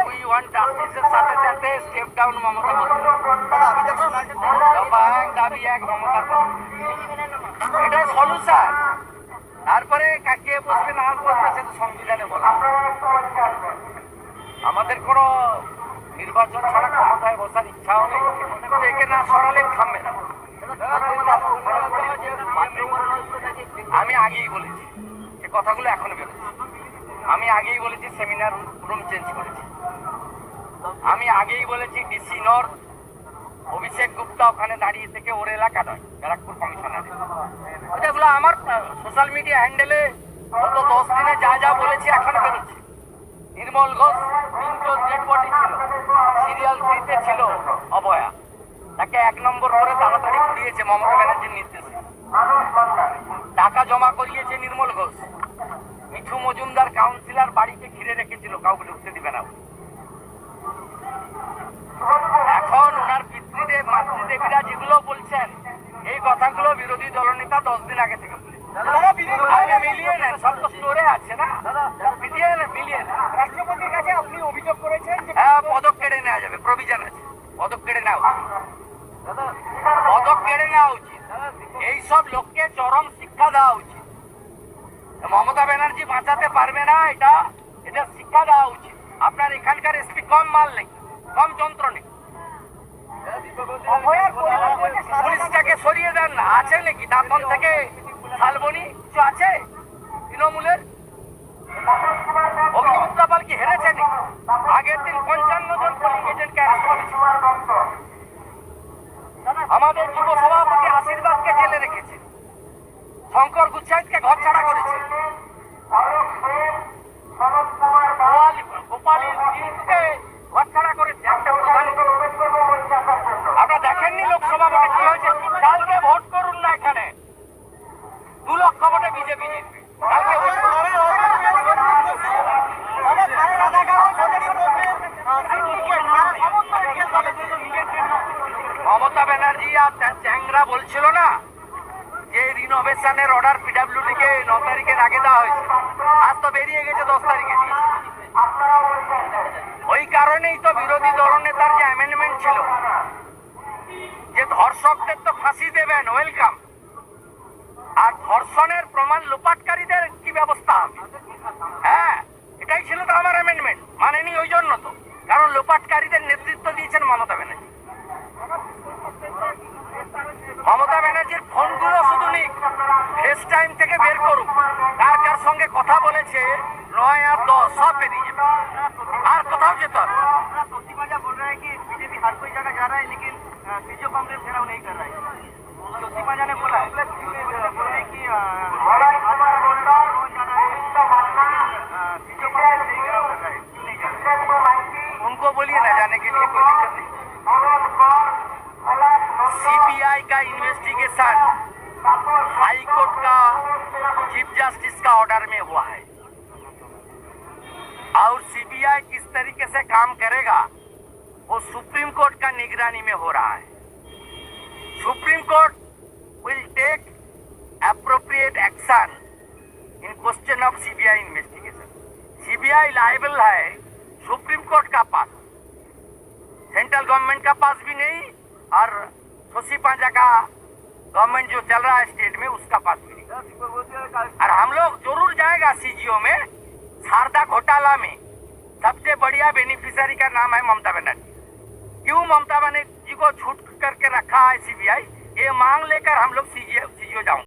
We সাথে মমতা এক দাবি এক মমতা সলিউশন তারপরে কাকিয়ে বসবে না বসবে সে তো সংবিধানে বলা আমাদের কোনো নির্বাচন ছাড়া ক্ষমতায় বসার ইচ্ছাও নেই। না সরালে থামবে না। আমি আগেই বলেছি এ কথাগুলো এখনও বেরোচ্ছে আমি আগেই বলেছি সেমিনার রুম চেঞ্জ করেছি। আমি আগেই বলেছি ডিসি নর্থ অভিষেক গুপ্তা ওখানে দাঁড়িয়ে থেকে ওর এলাকা নয়, ব্যারাকপুর কমিশনারে এগুলো আমার সোশ্যাল মিডিয়া হ্যান্ডেলে গত দশ দিনে যা যা বলেছি এখনও বেরোচ্ছে। নির্মল ঘোষ ছিল। সিরিয়াল থ্রিতে ছিল। মজুমদার কাউন্সিলর বাড়িতে ঘিরে রেখেছিল কাউকে ঢুকতে দিবে না এখন ওনার পিতৃদেব মাতৃদেবীরা যেগুলো বলছেন এই কথাগুলো বিরোধী দলনেতা দশ দিন আগে থেকে মিলিয়ে নেন সব তো স্টোরে আছে না? মিলিয়ে মিলিয়ে রাষ্ট্রপতির কাছে আপনি অভিযোগ করেছেন হ্যাঁ পদক কেড়ে নেওয়া যাবে প্রভিজন আছে পদক কেড়ে নেওয়া। পদক কেড়ে নেওয়া উচিত। এইসব লোককে চরম শিক্ষা দেওয়া উচিত। মমতা ব্যানার্জি বাঁচাতে পারবে না এটা এদের শিক্ষা দেওয়া উচিত। আপনার এখানকার এসপি কম মাল নেই, কম যন্ত্র নেই। পুলিশটাকে সরিয়ে দেন না আছে নাকি? দাঁতন থেকে শালবনি কিছু আছে? তৃণমূলের? অগ্নিমিত্রা পাল কি হেরেছে নাকি? আগের দিন পঞ্চান্ন জন পুলিশ এজেন্টকে আমাদের যুব সভাপতি আশীর্বাদকে জেলে রেখেছে। শঙ্কর গুচ্ছাইতকে মমতা ব্যানার্জি আর তার চ্যাংরা বলছিল না যে রিনোভেশনের অর্ডার পিডাব্লিউডি কে ন তারিখের আগে দেওয়া হয়েছে। আজ তো বেরিয়ে গেছে দশ তারিখে। ওই কারণেই তো বিরোধী দলনেতার যে অ্যামেন্ডমেন্ট ছিল, যে ধর্ষকদের তো ফাঁসি দেবেন ওয়েলকাম আর ধর্ষণের প্রমাণ লোপাটকারীদের কি ব্যবস্থা? হ্যাঁ এটাই ছিল তো আমার অ্যামেন্ডমেন্ট মানেনি ওই জন্য তো। কারণ লোপাটকারীদের নেতৃত্ব দিয়েছেন মমতা ব্যানার্জি। মমতা ব্যানার্জির ফোনগুলো শুধু নিক ফেস টাইম থেকে বের করুক। কার কার সঙ্গে কথা বলেছে, নয় আর দশ, সব বেরিয়ে আর কোথাও যেতে হবে सीजो कांग्रेस घेराव नहीं कर रहा है। ज्योतिबाजा ने बोला है। बोला कि जा जा उनको बोलिए ना जाने के लिए कोई दिक्कत नहीं। सीबीआई का इन्वेस्टिगेशन हाई का चीफ जस्टिस का ऑर्डर में हुआ है। और सीबीआई किस तरीके से काम करेगा वो सुप्रीम कोर्ट का निगरानी में हो रहा है। Supreme court will take appropriate action in question of CBI investigation. CBI liable है सुप्रीम कोर्ट का पास। सेंट्रल गवर्नमेंट का पास भी नहीं और सोसी पांचा का गवर्नमेंट जो चल रहा है स्टेट में उसका पास भी नहीं। और हम लोग ज़रूर जाएगा सीजीओ में, शारदा घोटाला में। सबसे बढ़िया बेनिफिशियरी का नाम है ममता बनर्जी। क्यों ममता बनर्जी को छूट करके रखा है सीबीआई ये मांग लेकर हम लोग सीजीओ जाऊँगे